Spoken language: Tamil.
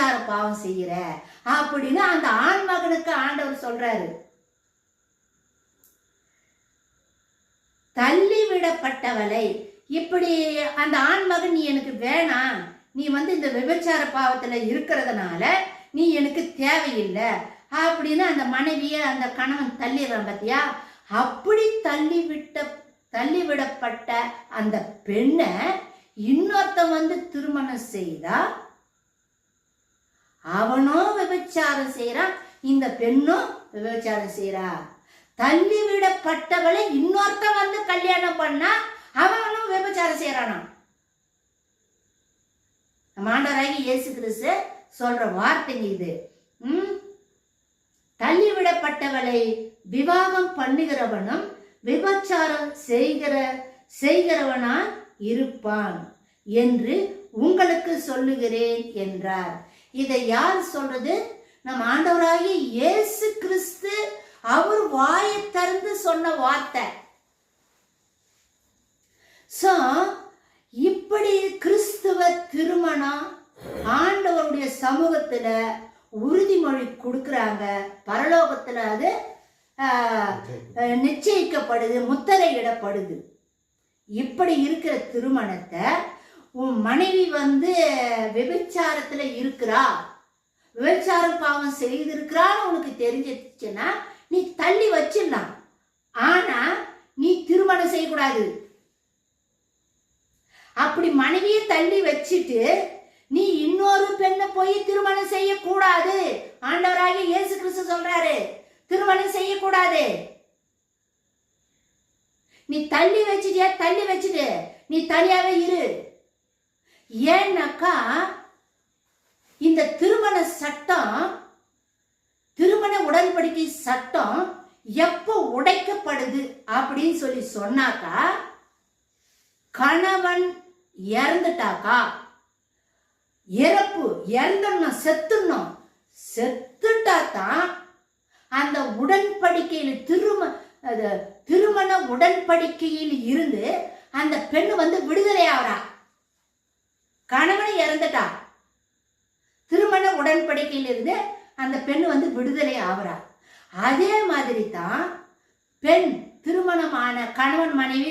விபச்சார பாவம் செய்யற. அப்படின்னு அந்த ஆண் மகனுக்கு ஆண்டவர் சொல்றாரு. தள்ளிவிடப்பட்டவளை இப்படி அந்த ஆண் மகன் நீ எனக்கு வேணாம். நீ வந்து இந்த விபச்சார பாவத்துல இருக்கிறதுனால நீ எனக்கு தேவையில்லை. அப்படின்னு அந்த மனைவியை அந்த கணவன் தள்ளிடுறான் பார்த்தியா அப்படி தள்ளிவிட்ட தள்ளிவிடப்பட்ட தள்ளி விடப்பட்ட அந்த பெண்ணை இன்னொருத்தன் வந்து திருமணம் செய்தா அவனும் விபச்சாரம் செய்யறான் இந்த பெண்ணும் விபச்சாரம் செய்யறா தள்ளி விடப்பட்டவளை இன்னொருத்த வந்து கல்யாணம் பண்ணா அவனும் விபச்சாரம் செய்யறானா நம்ம இயேசு கிறிஸ்து சொல்ற வார்த்தைங்க இது. உம் தள்ளி விடப்பட்டவளை விவாகம் பண்ணுகிறவனும் விபச்சாரம் செய்கிற செய்கிறவனா இருப்பான் என்று உங்களுக்கு சொல்லுகிறேன் என்றார். இதை யார் சொல்றது? நம் ஆண்டவராகிய இயேசு கிறிஸ்து அவர் வாயை திறந்து சொன்ன வார்த்தை. சோ இப்படி கிறிஸ்துவ திருமணம் ஆண்டவருடைய சமூகத்துல உறுதிமொழி கொடுக்கறாங்க. பரலோகத்துல அது நிச்சயிக்கப்படுது முத்திரையிடப்படுது. இப்படி இருக்கிற திருமணத்தை உன் மனைவி வந்து விபச்சாரத்தில் இருக்கிறா. விபச்சாரம் பாவம் செய்திருக்கிறான்னு உனக்கு தெரிஞ்சிச்சுன்னா நீ தள்ளி வச்சிடலாம். ஆனா நீ திருமணம் செய்யக்கூடாது. அப்படி மனைவியை தள்ளி வச்சுட்டு நீ இன்னொரு பெண்ணை போய் திருமணம் செய்யக்கூடாது. ஆண்டவராக இயேசு கிறிஸ்து சொல்றாரு திருமணம் செய்யக்கூடாது. நீ தள்ளி வச்சுட்டியா? தள்ளி வச்சுட்டு நீ தனியாவே இரு. ஏன்னாக்கா இந்த திருமண சட்டம் திருமண உடன்படிக்கை சட்டம் எப்போ உடைக்கப்படுது அப்படின்னு சொல்லி சொன்னாக்கா கணவன் இறந்துட்டாக்கா. இறப்பு இறந்துடணும் செத்துடணும். செத்துட்டா தான் அந்த உடன்படிக்கையில் திரும திருமண உடன்படிக்கையில் இருந்து அந்த பெண் வந்து விடுதலை ஆகிறா. கணவனை இறந்துட்டா திருமண உடன்படிக்கையிலிருந்து அந்த பெண் வந்து விடுதலை ஆகுறா அதே மாதிரி தான் பெண் திருமணமான கணவன் மனைவி